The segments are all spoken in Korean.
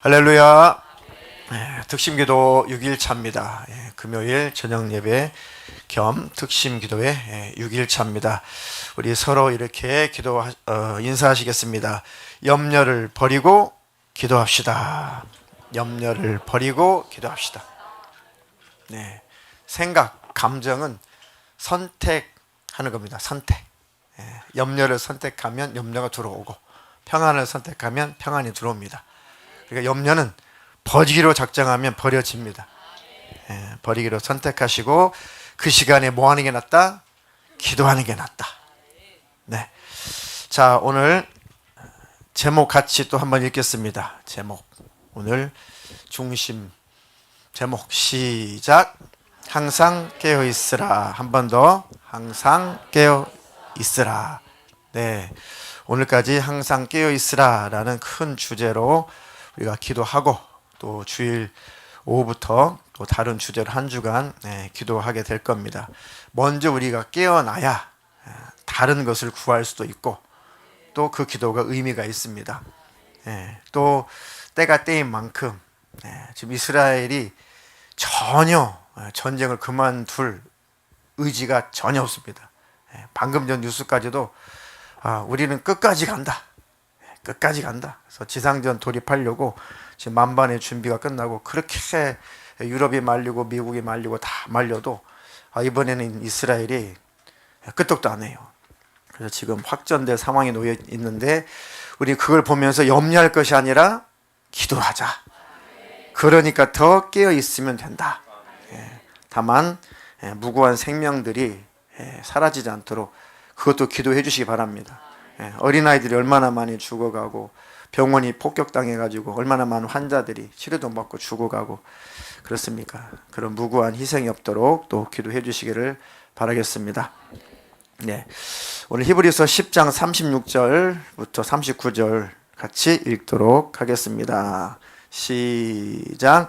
할렐루야. 예, 특심 기도 6일 차입니다. 예, 금요일 저녁 예배 겸 특심 기도의 예, 6일 차입니다. 우리 서로 이렇게 기도 어, 인사하시겠습니다. 염려를 버리고 기도합시다. 염려를 버리고 기도합시다. 네, 생각, 감정은 선택하는 겁니다. 선택. 예, 염려를 선택하면 염려가 들어오고 평안을 선택하면 평안이 들어옵니다. 그러니까 염려는 버리기로 작정하면 버려집니다. 예, 버리기로 선택하시고 그 시간에 뭐 하는 게 낫다? 기도하는 게 낫다. 네. 자, 오늘 제목 같이 또 한번 읽겠습니다. 제목. 오늘 중심 제목 시작. 항상 깨어 있으라. 한 번 더. 항상 깨어 있으라. 네. 오늘까지 항상 깨어 있으라라는 큰 주제로 우리가 기도하고 또 주일 오후부터 또 다른 주제로 한 주간 네, 기도하게 될 겁니다. 먼저 우리가 깨어나야 예, 다른 것을 구할 수도 있고 또 그 기도가 의미가 있습니다. 예, 또 때가 때인 만큼 예, 지금 이스라엘이 전혀 예, 전쟁을 그만둘 의지가 전혀 없습니다. 예, 방금 전 뉴스까지도 아, 우리는 끝까지 간다. 예, 끝까지 간다. 그래서 지상전 돌입하려고 지금 만반의 준비가 끝나고 그렇게 유럽이 말리고 미국이 말리고 다 말려도 아, 이번에는 이스라엘이 끄떡도 안 해요. 그래서 지금 확전된 상황에 놓여 있는데 우리 그걸 보면서 염려할 것이 아니라 기도하자. 그러니까 더 깨어 있으면 된다. 예, 다만 예, 무고한 생명들이 예, 사라지지 않도록 그것도 기도해 주시기 바랍니다. 예, 어린아이들이 얼마나 많이 죽어가고 병원이 폭격당해가지고 얼마나 많은 환자들이 치료도 못 받고 죽어가고 그렇습니까? 그런 무고한 희생이 없도록 또 기도해 주시기를 바라겠습니다. 네. 오늘 히브리서 10장 36절부터 39절 같이 읽도록 하겠습니다. 시작.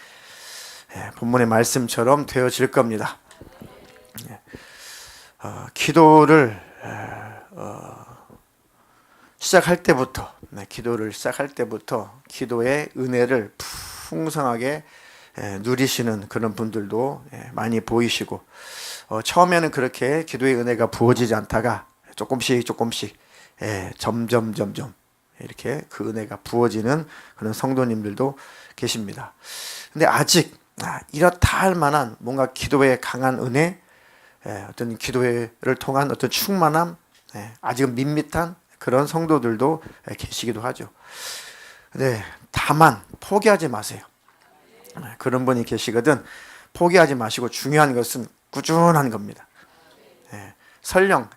예, 본문의 말씀처럼 되어질 겁니다. 예, 어, 기도를 어, 시작할 때부터, 네, 기도를 시작할 때부터 기도의 은혜를 풍성하게 예, 누리시는 그런 분들도 예, 많이 보이시고 어, 처음에는 그렇게 기도의 은혜가 부어지지 않다가 조금씩 조금씩 예, 점점 점점 이렇게 그 은혜가 부어지는 그런 성도님들도 계십니다. 근데 아직 아, 이렇다 할 만한 뭔가 기도의 강한 은혜, 예, 어떤 기도를 통한 어떤 충만함, 예, 아직은 밋밋한 그런 성도들도 예, 계시기도 하죠. 근데 다만 포기하지 마세요. 예, 그런 분이 계시거든 포기하지 마시고 중요한 것은 꾸준한 겁니다. 예, 설령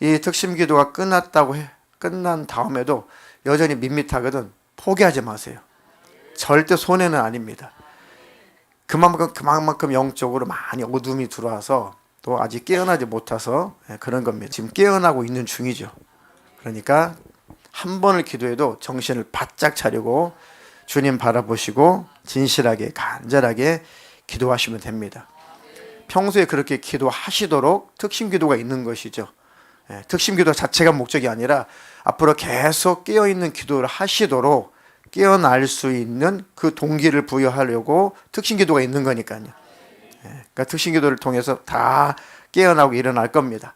이 특심 기도가 끝났다고 해 끝난 다음에도 여전히 밋밋하거든 포기하지 마세요. 절대 손해는 아닙니다. 그만큼 그만큼 영적으로 많이 어둠이 들어와서 또 아직 깨어나지 못해서 예, 그런 겁니다. 지금 깨어나고 있는 중이죠. 그러니까 한 번을 기도해도 정신을 바짝 차리고 주님 바라보시고 진실하게 간절하게 기도하시면 됩니다. 평소에 그렇게 기도하시도록 특심 기도가 있는 것이죠. 예, 특심 기도 자체가 목적이 아니라 앞으로 계속 깨어 있는 기도를 하시도록 깨어날 수 있는 그 동기를 부여하려고 특심 기도가 있는 거니까요. 예, 그러니까 특심 기도를 통해서 다 깨어나고 일어날 겁니다.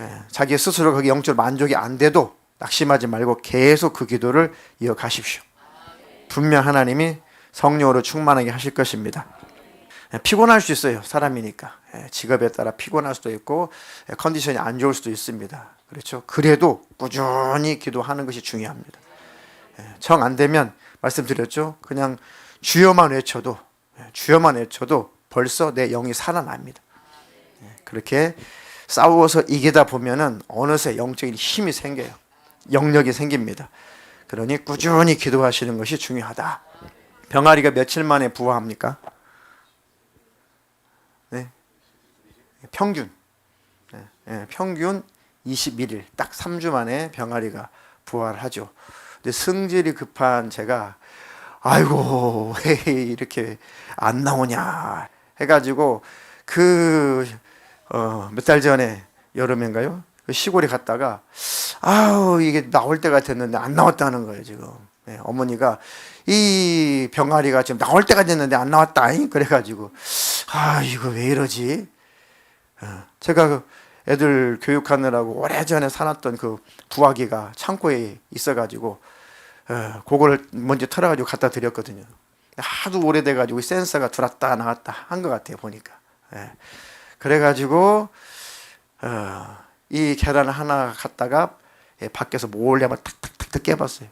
예, 자기 스스로 거기 영적 만족이 안 돼도 낙심하지 말고 계속 그 기도를 이어가십시오. 분명 하나님이 성령으로 충만하게 하실 것입니다. 예, 피곤할 수 있어요. 사람이니까. 예, 직업에 따라 피곤할 수도 있고 예, 컨디션이 안 좋을 수도 있습니다. 그렇죠? 그래도 꾸준히 기도하는 것이 중요합니다. 정 안 되면 말씀드렸죠. 그냥 주여만 외쳐도 주여만 외쳐도 벌써 내 영이 살아납니다. 그렇게 싸워서 이기다 보면은 어느새 영적인 힘이 생겨요. 영력이 생깁니다. 그러니 꾸준히 기도하시는 것이 중요하다. 병아리가 며칠 만에 부화합니까? 네. 평균. 네, 네, 평균 21일 딱 3주 만에 병아리가 부활을 하죠. 승질이 급한 제가 아이고 왜 이렇게 안 나오냐 해가지고 그몇달 전에 여름인가요? 그 시골에 갔다가 아우 이게 나올 때가 됐는데 안 나왔다는 거예요 지금. 네, 어머니가 이 병아리가 지금 나올 때가 됐는데 안 나왔다. 그래가지고 아 이거 왜 이러지? 어, 제가 그 애들 교육하느라고 오래전에 사놨던 그 부화기가 창고에 있어가지고 어, 그거를 먼저 털어가지고 갖다 드렸거든요. 하도 오래돼가지고 센서가 들어왔다 나왔다 한 것 같아요 보니까. 예. 그래가지고 어, 이 계란 하나 갖다가 예, 밖에서 몰래 막 탁탁탁탁 깨봤어요.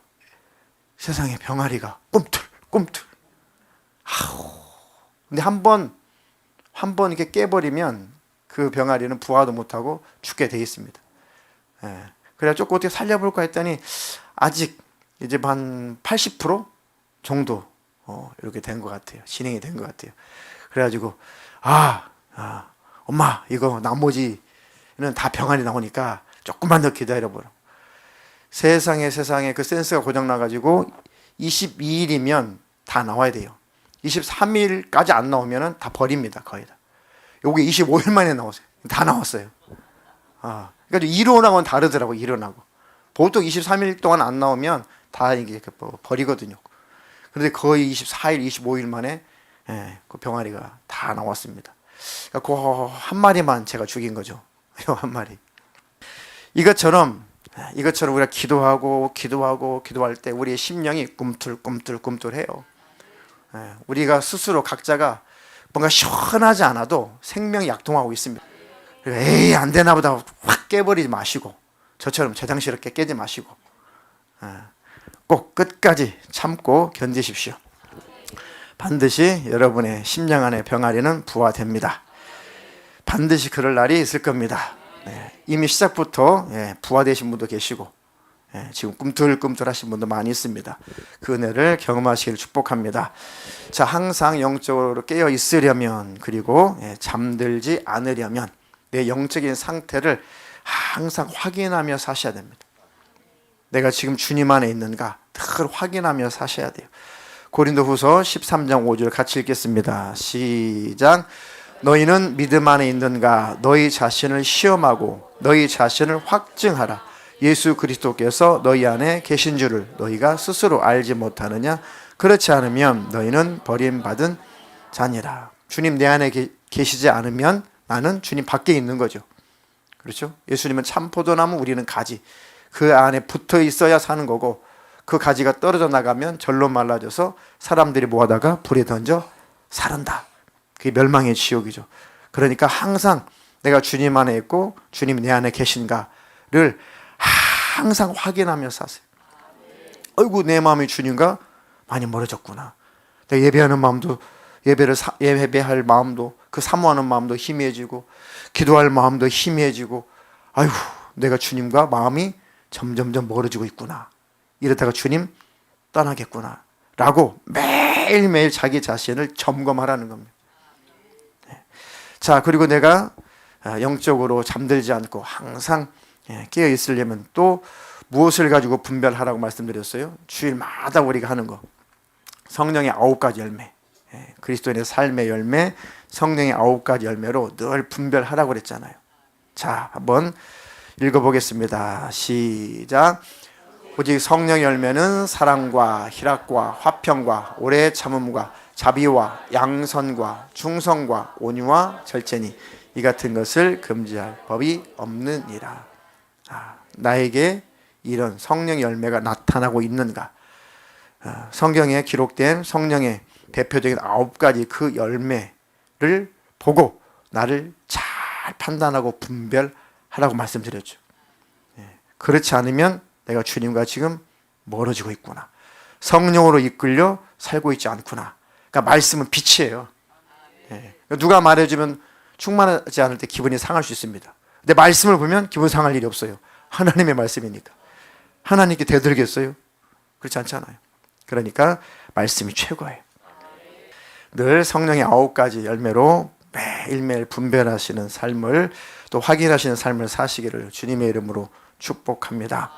세상에 병아리가 꿈틀 꿈틀. 아우. 근데 한번 한 번 이렇게 깨버리면 그 병아리는 부화도 못하고 죽게 돼 있습니다. 예. 그래 조금 어떻게 살려볼까 했더니 아직 이제 한 80% 정도 어, 이렇게 된 것 같아요. 진행이 된 것 같아요. 그래가지고 아, 아 엄마 이거 나머지는 다 병아리 나오니까 조금만 더 기다려보라. 세상에 세상에 그 센서가 고장 나가지고 22일이면 다 나와야 돼요. 23일까지 안 나오면은 다 버립니다 거의 다. 요게 25일 만에 나왔어요. 다 나왔어요. 아, 그러니까 이론하고는 다르더라고 이론하고. 보통 23일 동안 안 나오면 다 이게 그뭐 버리거든요. 그런데 거의 24일, 25일 만에 예, 그 병아리가 다 나왔습니다. 그러니까 그한 마리만 제가 죽인 거죠. 이한 마리. 이것처럼 이것처럼 우리가 기도하고 기도하고 기도할 때 우리의 심령이 꿈틀꿈틀꿈틀해요. 예, 우리가 스스로 각자가 뭔가 시원하지 않아도 생명이 약통하고 있습니다. 에이 안 되나 보다 확 깨버리지 마시고 저처럼 재상스럽게 깨지 마시고 예, 꼭 끝까지 참고 견디십시오. 반드시 여러분의 심령 안에 병아리는 부화됩니다. 반드시 그럴 날이 있을 겁니다. 네, 이미 시작부터 예, 부화되신 분도 계시고 예, 지금 꿈틀꿈틀하신 분도 많이 있습니다. 그 은혜를 경험하시기를 축복합니다. 자, 항상 영적으로 깨어 있으려면 그리고 예, 잠들지 않으려면 내 영적인 상태를 항상 확인하며 사셔야 됩니다. 내가 지금 주님 안에 있는가 늘 확인하며 사셔야 돼요. 고린도후서 13장 5절 같이 읽겠습니다. 시작. 너희는 믿음 안에 있는가? 너희 자신을 시험하고 너희 자신을 확증하라. 예수 그리스도께서 너희 안에 계신 줄을 너희가 스스로 알지 못하느냐? 그렇지 않으면 너희는 버림받은 자니라. 주님 내 안에 계시지 않으면 나는 주님 밖에 있는 거죠. 그렇죠? 예수님은 참 포도나무, 우리는 가지. 그 안에 붙어 있어야 사는 거고 그 가지가 떨어져 나가면 절로 말라져서 사람들이 모아다가 불에 던져 사른다. 그게 멸망의 지옥이죠. 그러니까 항상 내가 주님 안에 있고 주님 내 안에 계신가를 항상 확인하며 사세요. 어이구 내 마음이 주님과 많이 멀어졌구나. 내가 예배하는 마음도 예배를 사, 예배할 마음도 그 사모하는 마음도 희미해지고 기도할 마음도 희미해지고 아유 내가 주님과 마음이 점점점 멀어지고 있구나. 이러다가 주님 떠나겠구나. 라고 매일매일 자기 자신을 점검하라는 겁니다. 네. 자, 그리고 내가 아, 영적으로 잠들지 않고 항상 예, 깨어 있으려면 또 무엇을 가지고 분별하라고 말씀드렸어요? 주일마다 우리가 하는 거. 성령의 아홉 가지 열매. 예, 그리스도인의 삶의 열매, 성령의 아홉 가지 열매로 늘 분별하라고 그랬잖아요. 자, 한번 읽어보겠습니다. 시작. 오직 성령 열매는 사랑과 희락과 화평과 오래 참음과 자비와 양선과 중성과 온유와 절제니 이 같은 것을 금지할 법이 없느니라. 아, 나에게 이런 성령 열매가 나타나고 있는가? 아, 성경에 기록된 성령의 대표적인 아홉 가지 그 열매를 보고 나를 잘 판단하고 분별 하라고 말씀드렸죠. 예, 그렇지 않으면 내가 주님과 지금 멀어지고 있구나. 성령으로 이끌려 살고 있지 않구나. 그러니까 말씀은 빛이에요. 예, 누가 말해주면 충만하지 않을 때 기분이 상할 수 있습니다. 근데 말씀을 보면 기분 상할 일이 없어요. 하나님의 말씀이니까. 하나님께 대들겠어요? 그렇지 않잖아요. 그러니까 말씀이 최고예요. 늘 성령의 아홉 가지 열매로 매일매일 분별하시는 삶을 또 확인하시는 삶을 사시기를 주님의 이름으로 축복합니다.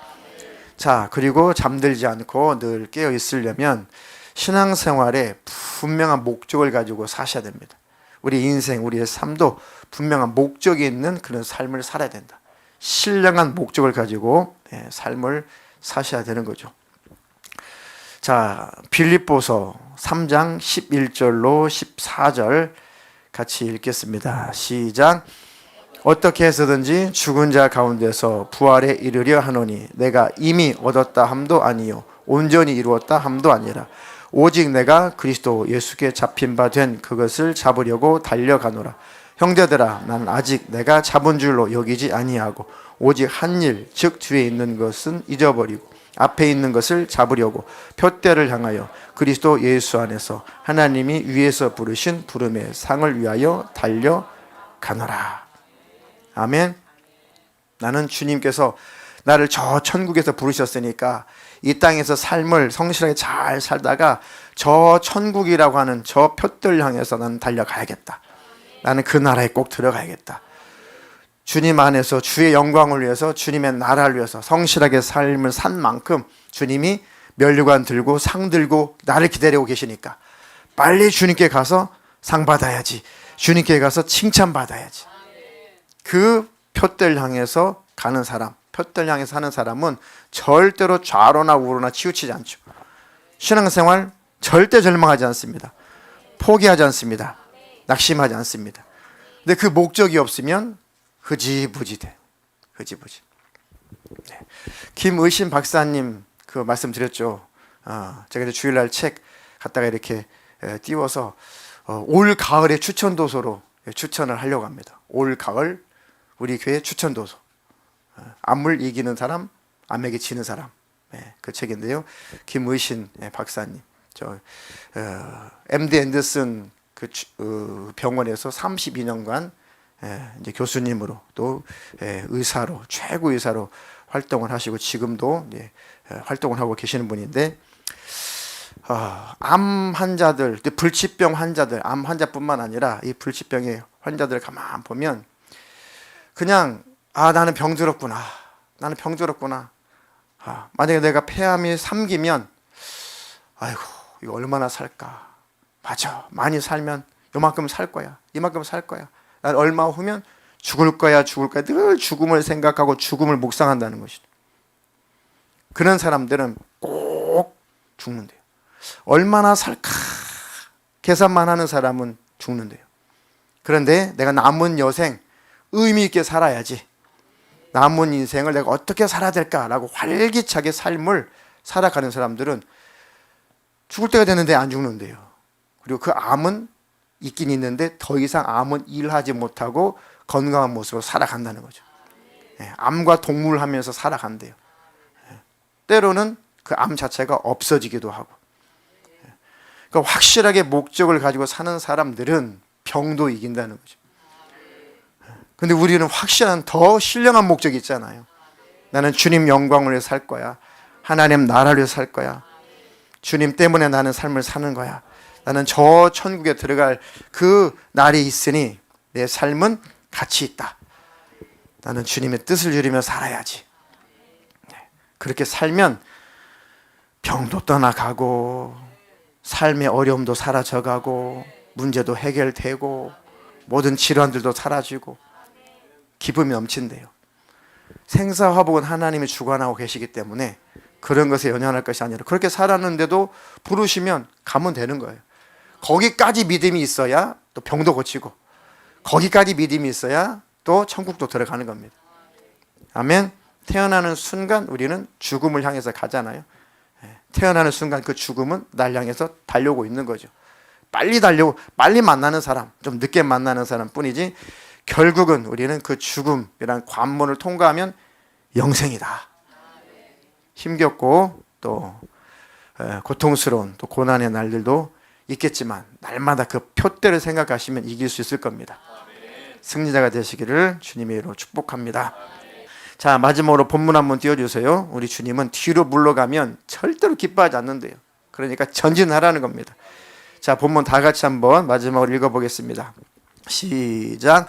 자, 그리고 잠들지 않고 늘 깨어 있으려면 신앙생활에 분명한 목적을 가지고 사셔야 됩니다. 우리 인생, 우리의 삶도 분명한 목적이 있는 그런 삶을 살아야 된다. 신령한 목적을 가지고 예, 삶을 사셔야 되는 거죠. 자, 빌립보서 3장 11절로 14절 같이 읽겠습니다. 시작. 어떻게 해서든지 죽은 자 가운데서 부활에 이르려 하노니 내가 이미 얻었다 함도 아니요 온전히 이루었다 함도 아니라 오직 내가 그리스도 예수께 잡힌 바 된 그것을 잡으려고 달려가노라. 형제들아 나는 아직 내가 잡은 줄로 여기지 아니하고 오직 한 일 즉 뒤에 있는 것은 잊어버리고 앞에 있는 것을 잡으려고 표대를 향하여 그리스도 예수 안에서 하나님이 위에서 부르신 부름의 상을 위하여 달려 가노라 아멘. 나는 주님께서 나를 저 천국에서 부르셨으니까 이 땅에서 삶을 성실하게 잘 살다가 저 천국이라고 하는 저 표들 향해서 나는 달려가야겠다. 나는 그 나라에 꼭 들어가야겠다. 주님 안에서 주의 영광을 위해서 주님의 나라를 위해서 성실하게 삶을 산 만큼 주님이 면류관 들고 상 들고 나를 기다리고 계시니까 빨리 주님께 가서 상 받아야지. 주님께 가서 칭찬 받아야지. 그 표들 향해서 가는 사람, 표들 향해 사는 사람은 절대로 좌로나 우로나 치우치지 않죠. 신앙생활 절대 절망하지 않습니다. 포기하지 않습니다. 낙심하지 않습니다. 근데 그 목적이 없으면 흐지부지 돼. 흐지부지. 네. 김의신 박사님 그 말씀 드렸죠. 어, 제가 이제 주일날 책 갖다가 이렇게 에, 띄워서 어, 올 가을에 추천 도서로 추천을 하려고 합니다. 올 가을 우리 교회 추천 도서. 어, 암물 이기는 사람, 암에게 지는 사람. 네, 그 책인데요. 김의신 예, 박사님, 저 어, MD 앤더슨 그 추- 어, 병원에서 32년간 예, 이제 교수님으로 또 예, 의사로 최고 의사로 활동을 하시고 지금도 예, 예, 활동을 하고 계시는 분인데 어, 암 환자들, 또 불치병 환자들, 암 환자뿐만 아니라 이 불치병의 환자들 가만 보면 그냥 아 나는 병들었구나, 나는 병들었구나. 아, 만약에 내가 폐암이 삼기면 아이고 이거 얼마나 살까? 맞아, 많이 살면 요만큼 살 거야, 이만큼 살 거야. 난 얼마 후면 죽을 거야, 죽을 거야. 늘 죽음을 생각하고 죽음을 묵상한다는 것이죠. 그런 사람들은 꼭 죽는데요. 얼마나 살까 계산만 하는 사람은 죽는데요. 그런데 내가 남은 여생 의미 있게 살아야지. 남은 인생을 내가 어떻게 살아야 될까라고 활기차게 삶을 살아가는 사람들은 죽을 때가 되는데 안 죽는데요. 그리고 그 암은 있긴 있는데 더 이상 암은 일하지 못하고 건강한 모습으로 살아간다는 거죠. 예, 암과 동물하면서 살아간대요. 예, 때로는 그 암 자체가 없어지기도 하고. 예, 그러니까 확실하게 목적을 가지고 사는 사람들은 병도 이긴다는 거죠. 예, 근데 우리는 확실한 더 신령한 목적이 있잖아요. 나는 주님 영광을 위해 살 거야. 하나님 나라를 위해 살 거야. 주님 때문에 나는 삶을 사는 거야. 나는 저 천국에 들어갈 그 날이 있으니 내 삶은 가치 있다. 나는 주님의 뜻을 이루며 살아야지. 네. 그렇게 살면 병도 떠나가고 삶의 어려움도 사라져가고 문제도 해결되고 모든 질환들도 사라지고 기쁨이 넘친대요. 생사 화복은 하나님이 주관하고 계시기 때문에 그런 것에 연연할 것이 아니라 그렇게 살았는데도 부르시면 가면 되는 거예요. 거기까지 믿음이 있어야 또 병도 고치고 거기까지 믿음이 있어야 또 천국도 들어가는 겁니다. 아멘. 태어나는 순간 우리는 죽음을 향해서 가잖아요. 예, 태어나는 순간 그 죽음은 날 향해서 달려오고 있는 거죠. 빨리 달려고 빨리 만나는 사람, 좀 늦게 만나는 사람 뿐이지 결국은 우리는 그 죽음이란 관문을 통과하면 영생이다. 힘겹고 또 에, 고통스러운 또 고난의 날들도 있겠지만 날마다 그 표대를 생각하시면 이길 수 있을 겁니다. 승리자가 되시기를 주님의 이름으로 축복합니다. 자 마지막으로 본문 한번 띄워주세요. 우리 주님은 뒤로 물러가면 절대로 기뻐하지 않는데요. 그러니까 전진하라는 겁니다. 자 본문 다 같이 한번 마지막으로 읽어보겠습니다. 시작.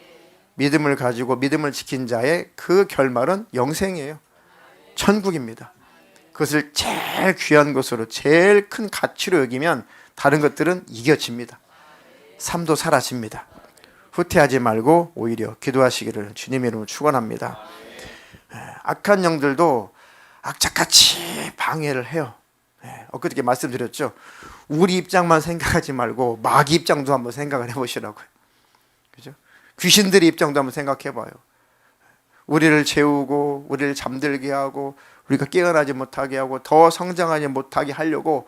믿음을 가지고 믿음을 지킨 자의 그 결말은 영생이에요. 천국입니다. 그것을 제일 귀한 것으로 제일 큰 가치로 여기면 다른 것들은 이겨집니다. 삶도 사라집니다. 후퇴하지 말고 오히려 기도하시기를 주님의 이름으로 축원합니다. 예, 악한 영들도 악착같이 방해를 해요. 예, 엊그저께 말씀드렸죠. 우리 입장만 생각하지 말고 마귀 입장도 한번 생각을 해보시라고요. 그죠? 귀신들의 입장도 한번 생각해 봐요. 우리를 재우고 우리를 잠들게 하고 우리가 깨어나지 못하게 하고 더 성장하지 못하게 하려고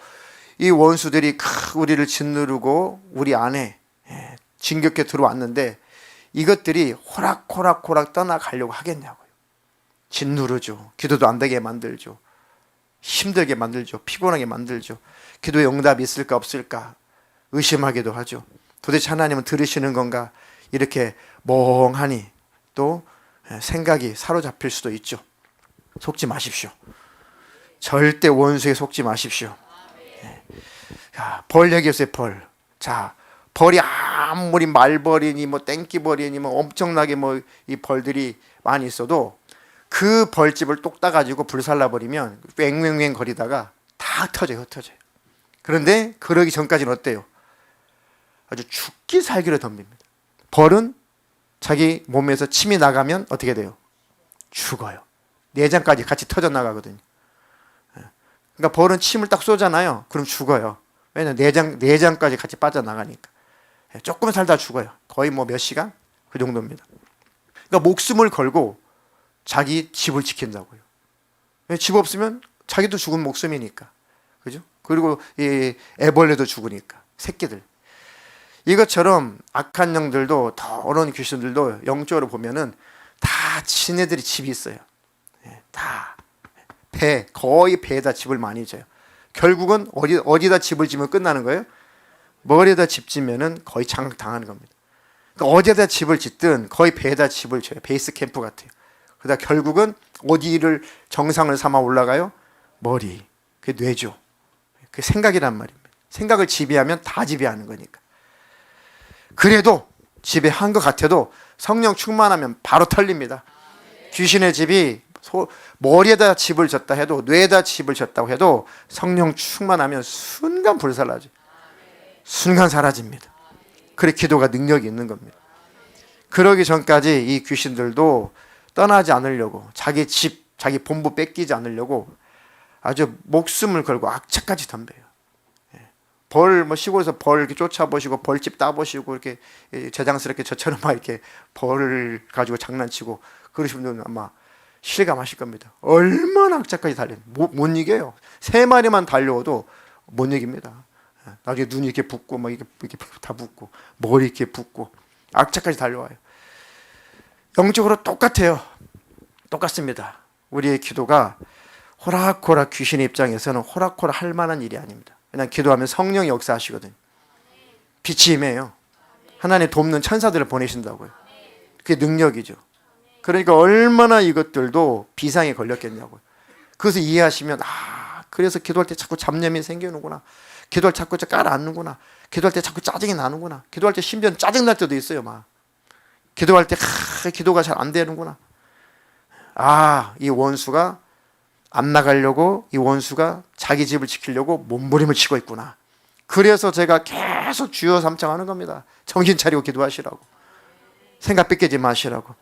이 원수들이 크 우리를 짓누르고 우리 안에 예, 진격해 들어왔는데 이것들이 호락호락호락 떠나가려고 하겠냐고요. 짓누르죠. 기도도 안 되게 만들죠. 힘들게 만들죠. 피곤하게 만들죠. 기도에 응답이 있을까 없을까 의심하기도 하죠. 도대체 하나님은 들으시는 건가? 이렇게 멍하니 또 생각이 사로잡힐 수도 있죠. 속지 마십시오. 절대 원수에 속지 마십시오. 자, 벌 얘기했어요, 벌. 자, 벌이 아무리 말벌이니 뭐 땡기벌이니 뭐 엄청나게 뭐 이 벌들이 많이 있어도 그 벌집을 똑 따가지고 불살라 버리면 왱왱왱 거리다가 다 흩어져요, 흩어져요. 그런데 그러기 전까지는 어때요? 아주 죽기 살기로 덤빕니다. 벌은 자기 몸에서 침이 나가면 어떻게 돼요? 죽어요. 내장까지 같이 터져 나가거든요. 예. 그러니까 벌은 침을 딱 쏘잖아요. 그럼 죽어요. 왜냐면 내장 내장까지 같이 빠져 나가니까. 예, 조금 살다 죽어요. 거의 뭐 몇 시간 그 정도입니다. 그러니까 목숨을 걸고 자기 집을 지킨다고요. 예, 집 없으면 자기도 죽은 목숨이니까. 그죠? 그리고 이 애벌레도 죽으니까 새끼들. 이것처럼 악한 영들도 더 어려운 귀신들도 영적으로 보면은 다 지네들이 집이 있어요. 예, 다 배, 거의 배에다 집을 많이 져요. 결국은 어디 어디다 집을 지면 끝나는 거예요? 머리에다 집 지면은 거의 장악 당하는 겁니다. 그러니까 어디에다 집을 짓든 거의 배에다 집을 져요. 베이스 캠프 같아요. 그러다 결국은 어디를 정상을 삼아 올라가요? 머리, 그 뇌죠. 그 생각이란 말입니다. 생각을 지배하면 다 지배하는 거니까. 그래도 지배한 것 같아도 성령 충만하면 바로 털립니다. 귀신의 집이 소, 머리에다 집을 졌다 해도 뇌에다 집을 졌다고 해도 성령 충만하면 순간 불살라져. 순간 사라집니다. 그래 기도가 능력이 있는 겁니다. 그러기 전까지 이 귀신들도 떠나지 않으려고 자기 집, 자기 본부 뺏기지 않으려고 아주 목숨을 걸고 악착까지 덤벼요. 벌, 뭐 시골에서 벌 이렇게 쫓아보시고 벌집 따보시고 이렇게 재장스럽게 저처럼 막 이렇게 벌을 가지고 장난치고 그러시는 분들은 아마 실감하실 겁니다. 얼마나 악착까지 달려 못, 못 이겨요. 세 마리만 달려도 못 이깁니다. 나중에 눈이 이렇게 붓고 막 이렇게, 이렇게 다 붓고 머리 이렇게 붓고 악착까지 달려와요. 영적으로 똑같아요. 똑같습니다. 우리의 기도가 호락호락 귀신의 입장에서는 호락호락 할 만한 일이 아닙니다. 그냥 기도하면 성령이 역사하시거든요. 빛이 임해요. 하나님 돕는 천사들을 보내신다고요. 그게 능력이죠. 그러니까 얼마나 이것들도 비상에 걸렸겠냐고요. 그것을 이해하시면 아 그래서 기도할 때 자꾸 잡념이 생기는구나. 기도할 때 자꾸 깔아앉는구나. 기도할 때 자꾸 짜증이 나는구나. 기도할 때 심지어 짜증 날 때도 있어요. 막 기도할 때 하, 기도가 잘 안 되는구나. 아 이 원수가 안 나가려고 이 원수가 자기 집을 지키려고 몸부림을 치고 있구나. 그래서 제가 계속 주여 삼창하는 겁니다. 정신 차리고 기도하시라고. 생각 뺏기지 마시라고.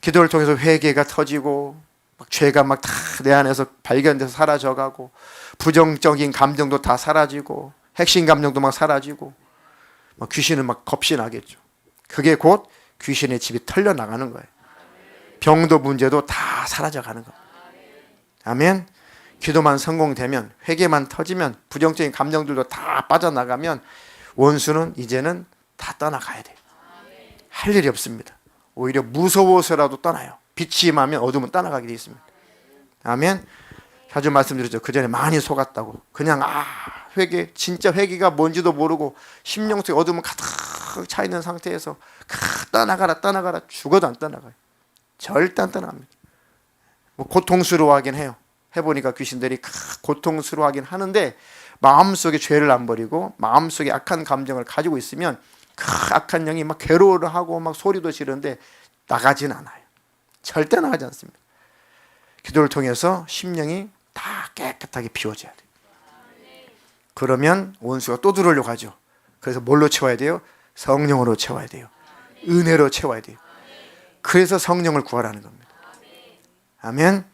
기도를 통해서 회개가 터지고 막 죄가 막 다 내 안에서 발견돼서 사라져가고 부정적인 감정도 다 사라지고 핵심 감정도 막 사라지고 막 귀신은 막 겁이 나겠죠. 그게 곧 귀신의 집이 털려 나가는 거예요. 병도 문제도 다 사라져 가는 겁니다. 아멘. 기도만 성공되면 회개만 터지면 부정적인 감정들도 다 빠져나가면 원수는 이제는 다 떠나가야 돼요. 할 일이 없습니다. 오히려 무서워서라도 떠나요. 빛이 임하면 어둠은 떠나가게 돼 있습니다. 아멘. 자주 말씀드렸죠. 그 전에 많이 속았다고. 그냥 아 회개 진짜 회개가 뭔지도 모르고 심령 속에 어둠은 가득 차 있는 상태에서 가 떠나가라 떠나가라 죽어도 안 떠나가요. 절대 안 떠나갑니다. 뭐 고통스러워하긴 해요. 해보니까 귀신들이 가- 고통스러워하긴 하는데 마음속에 죄를 안 버리고 마음속에 악한 감정을 가지고 있으면 그 악한 영이 막 괴로워를 하고 막 소리도 지르는데 나가진 않아요. 절대 나가지 않습니다. 기도를 통해서 심령이 다 깨끗하게 비워져야 돼요. 그러면 원수가 또 들어오려고 하죠. 그래서 뭘로 채워야 돼요? 성령으로 채워야 돼요. 은혜로 채워야 돼요. 그래서 성령을 구하라는 겁니다. 아멘.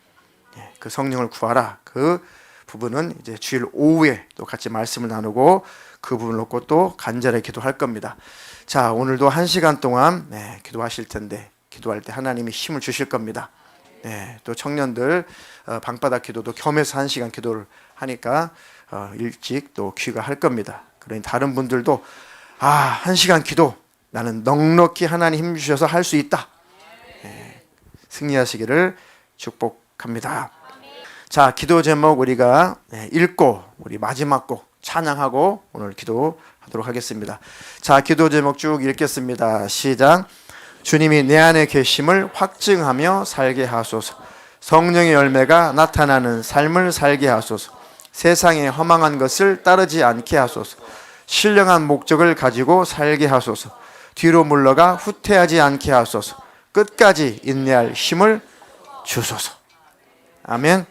예, 그 성령을 구하라. 그 부분은 이제 주일 오후에 또 같이 말씀을 나누고 그 부분을 놓고 또 간절히 기도할 겁니다. 자, 오늘도 한 시간 동안 네, 기도하실 텐데 기도할 때 하나님이 힘을 주실 겁니다. 네, 또 청년들 어, 방바닥 기도도 겸해서 한 시간 기도를 하니까 어, 일찍 또 귀가 할 겁니다. 그러니 다른 분들도 아, 한 시간 기도 나는 넉넉히 하나님 힘 주셔서 할 수 있다. 네, 승리하시기를 축복합니다. 자, 기도 제목 우리가 네, 읽고 우리 마지막 곡 찬양하고 오늘 기도하도록 하겠습니다. 자, 기도 제목 쭉 읽겠습니다. 시작. 주님이 내 안에 계심을 확증하며 살게 하소서. 성령의 열매가 나타나는 삶을 살게 하소서. 세상의 허망한 것을 따르지 않게 하소서. 신령한 목적을 가지고 살게 하소서. 뒤로 물러가 후퇴하지 않게 하소서. 끝까지 인내할 힘을 주소서. 아멘.